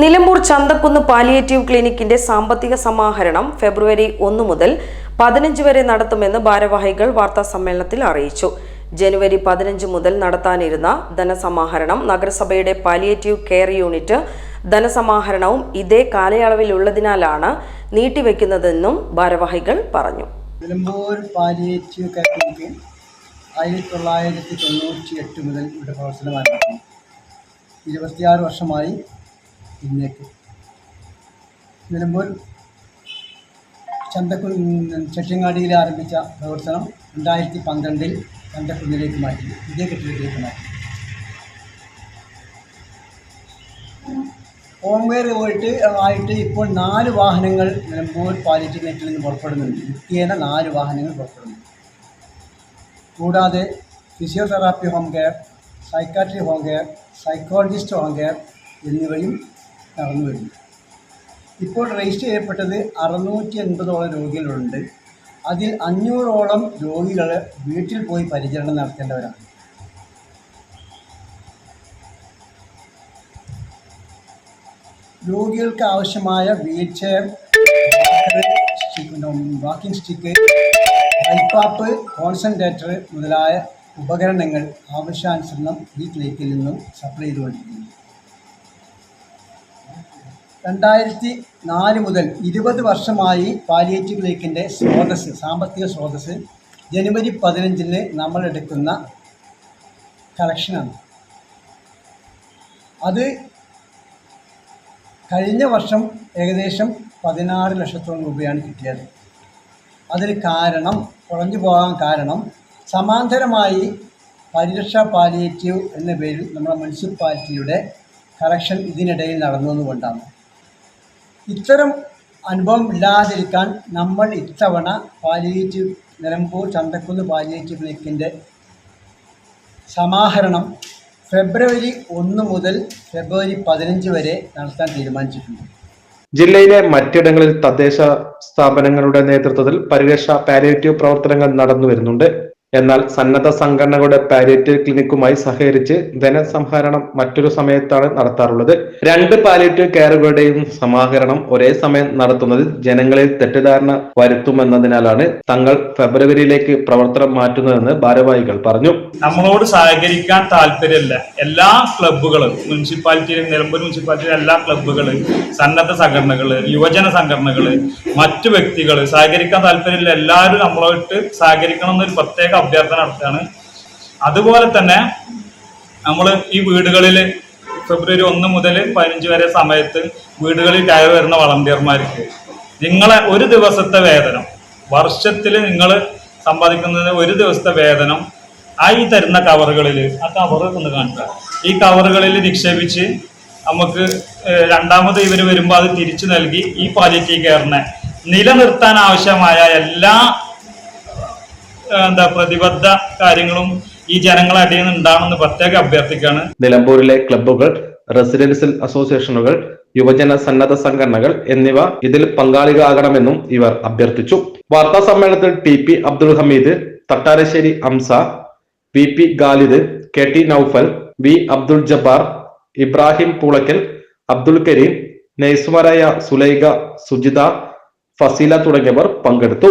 Nilambur Chanthakkunnu palliative ക്ലിനിക്കിന്റെ സാമ്പത്തിക സമാഹരണം ഫെബ്രുവരി ഒന്ന് മുതൽ പതിനഞ്ച് വരെ നടത്തുമെന്ന് ഭാരവാഹികൾ വാർത്താ സമ്മേളനത്തിൽ അറിയിച്ചു. ജനുവരി പതിനഞ്ച് മുതൽ നടത്താനിരുന്ന ധനസമാഹരണം നഗരസഭയുടെ പാലിയേറ്റീവ് കെയർ യൂണിറ്റ് ധനസമാഹരണവും ഇതേ കാലയളവിലുള്ളതിനാലാണ് നീട്ടിവെക്കുന്നതെന്നും ഭാരവാഹികൾ പറഞ്ഞു. നിലമ്പൂർ പാലിയേറ്റീവ് കെയർ ആയിരത്തി തൊള്ളായിരത്തി തൊണ്ണൂറ്റി എട്ട് മുതൽ ഇവിടെ പ്രവർത്തനം ആരംഭിച്ചു ഇരുപത്തിയാറ് വർഷമായി ഇന്നേക്ക്. നിലമ്പൂർ ചന്തക്കു ചെട്ടിങ്ങാടിയിൽ ആരംഭിച്ച പ്രവർത്തനം രണ്ടായിരത്തി പന്ത്രണ്ടിൽ ചന്തക്കുന്നിലേക്ക് മാറ്റി. ഇതേ കെട്ടിടത്തിലേക്ക് മാറ്റി. ഹോംവെയർ പോയിട്ട് ആയിട്ട് ഇപ്പോൾ നാല് വാഹനങ്ങൾ നിലമ്പൂർ പാലിറ്റി നെറ്റിൽ നിന്ന് പുറപ്പെടുന്നുണ്ട്. നിത്യേന നാല് വാഹനങ്ങൾ പുറപ്പെടുന്നു കൂടാതെ physiotherapy home care psychiatry home care psychologist home care എന്നിവയും നടന്നു വരുന്നു. ഇപ്പോൾ രജിസ്റ്റർ ചെയ്യപ്പെട്ടത് അറുന്നൂറ്റി എൺപതോളം രോഗികളുണ്ട്. അതിൽ അഞ്ഞൂറോളം രോഗികൾ വീട്ടിൽ പോയി പരിചരണം നടത്തേണ്ടവരാണ്. രോഗികൾക്ക് ആവശ്യമായ വീൽ ചെയർ വാക്കിംഗ് സ്റ്റിക്ക് ഹൈപ്പാപ്പ് കോൺസെൻട്രേറ്റർ മുതലായ ഉപകരണങ്ങൾ ആവശ്യാനുസരണം ഈ ക്ലിനിക്കിൽ നിന്നും സപ്ലൈ ചെയ്തുകൊണ്ടിരിക്കുന്നു. രണ്ടായിരത്തി നാല് മുതൽ ഇരുപത് വർഷമായി പാലിയേറ്റീവ് ലേക്കിന്റെ സ്രോതസ് സാമ്പത്തിക സ്രോതസ് ജനുവരി പതിനഞ്ചിന് നമ്മൾ എടുക്കുന്ന കളക്ഷനാണ് അത് കഴിഞ്ഞ വർഷം ഏകദേശം പതിനാറ് ലക്ഷത്തോളം രൂപയാണ് കിട്ടിയത്. അതിന് കാരണം കുറഞ്ഞു പോകാൻ കാരണം സമാന്തരമായി പരിരക്ഷ പാലിയേറ്റീവ് എന്ന പേരിൽ നമ്മുടെ മുനിസിപ്പാലിറ്റിയുടെ കളക്ഷൻ ഇതിനിടയിൽ നടന്നതുകൊണ്ടാണ് ഇത്തരം അനുഭവം ഇല്ലാതിരിക്കാൻ നമ്മൾ ഇത്തവണ പാലിയേറ്റീവ് നിലമ്പൂർ ചന്തക്കുന്ന് പാലിയേറ്റീവ് ക്ലിനിക്കിന്റെ സമാഹരണം ഫെബ്രുവരി ഒന്ന് മുതൽ ഫെബ്രുവരി പതിനഞ്ച് വരെ നടത്താൻ തീരുമാനിച്ചിട്ടുണ്ട്. ജില്ലയിലെ മറ്റിടങ്ങളിൽ തദ്ദേശ സ്ഥാപനങ്ങളുടെ നേതൃത്വത്തിൽ പരിരക്ഷ പാലിയേറ്റീവ് പ്രവർത്തനങ്ങൾ നടന്നു വരുന്നുണ്ട് എന്നാൽ സന്നദ്ധ സംഘടനകളുടെ പാലിയേറ്റീവ് ക്ലിനിക്കുമായി സഹകരിച്ച് ധനസംഹരണം മറ്റൊരു സമയത്താണ് നടത്താറുള്ളത്. രണ്ട് പാലിയേറ്റീവ് കെയറുകളുടെയും സമാഹരണം ഒരേ സമയം നടത്തുന്നതിൽ ജനങ്ങളിൽ തെറ്റിദ്ധാരണ വരുത്തുമെന്നതിനാലാണ് തങ്ങൾ ഫെബ്രുവരിയിലേക്ക് പ്രവർത്തനം മാറ്റുന്നതെന്ന് ഭാരവാഹികൾ പറഞ്ഞു. നമ്മളോട് സഹകരിക്കാൻ താല്പര്യമില്ല. എല്ലാ ക്ലബ്ബുകളും മുനിസിപ്പാലിറ്റിയിലെ നിലമ്പൂർ മുനിസിപ്പാലിറ്റിയിലെ എല്ലാ ക്ലബ്ബുകൾ സന്നദ്ധ സംഘടനകൾ യുവജന സംഘടനകൾ മറ്റു വ്യക്തികൾ സഹകരിക്കാൻ താല്പര്യമില്ല. എല്ലാവരും നമ്മളോട്ട് സഹകരിക്കണം എന്നൊരു പ്രത്യേക അഭ്യർത്ഥന നടത്തുകയാണ്. അതുപോലെ തന്നെ നമ്മൾ ഈ വീടുകളിൽ ഫെബ്രുവരി ഒന്ന് മുതൽ പതിനഞ്ച് വരെ സമയത്ത് വീടുകളിൽ കയറി വരുന്ന വളണ്ടിയർമാർക്ക് നിങ്ങളെ ഒരു ദിവസത്തെ വേതനം വർഷത്തിൽ നിങ്ങൾ സമ്പാദിക്കുന്നത് ഒരു ദിവസത്തെ വേതനം ആ ഈ തരുന്ന കവറുകളിൽ ആ കവർ ഒന്ന് കാണുക ഈ കവറുകളിൽ നിക്ഷേപിച്ച് നമുക്ക് രണ്ടാമത് ഇവർ വരുമ്പോൾ അത് തിരിച്ചു നൽകി ഈ പാലിറ്റി കെയറിനെ നിലനിർത്താൻ ആവശ്യമായ എല്ലാ എന്താ പ്രതിബദ്ധ കാര്യങ്ങളും ഈ ജനങ്ങളെ അടിയിൽ നിന്ന് ഉണ്ടാവണമെന്ന് പ്രത്യേകം അഭ്യർത്ഥിക്കുകയാണ്. നിലമ്പൂരിലെ ക്ലബ്ബുകൾ റെസിഡൻഷ്യൽ അസോസിയേഷനുകൾ യുവജന സന്നദ്ധ സംഘടനകൾ എന്നിവ ഇതിൽ പങ്കാളികളാകണമെന്നും ഇവർ അഭ്യർത്ഥിച്ചു. വാർത്താ സമ്മേളനത്തിൽ T P Abdul Hameed Thattarassery Amsa V P Khalid K T Naufal V Abdul Jabbar Ibrahim Poolakkal Abdul Kareem നെയ്സുമാരായ Sulaikha Sujitha Faseela തുടങ്ങിയവർ പങ്കെടുത്തു.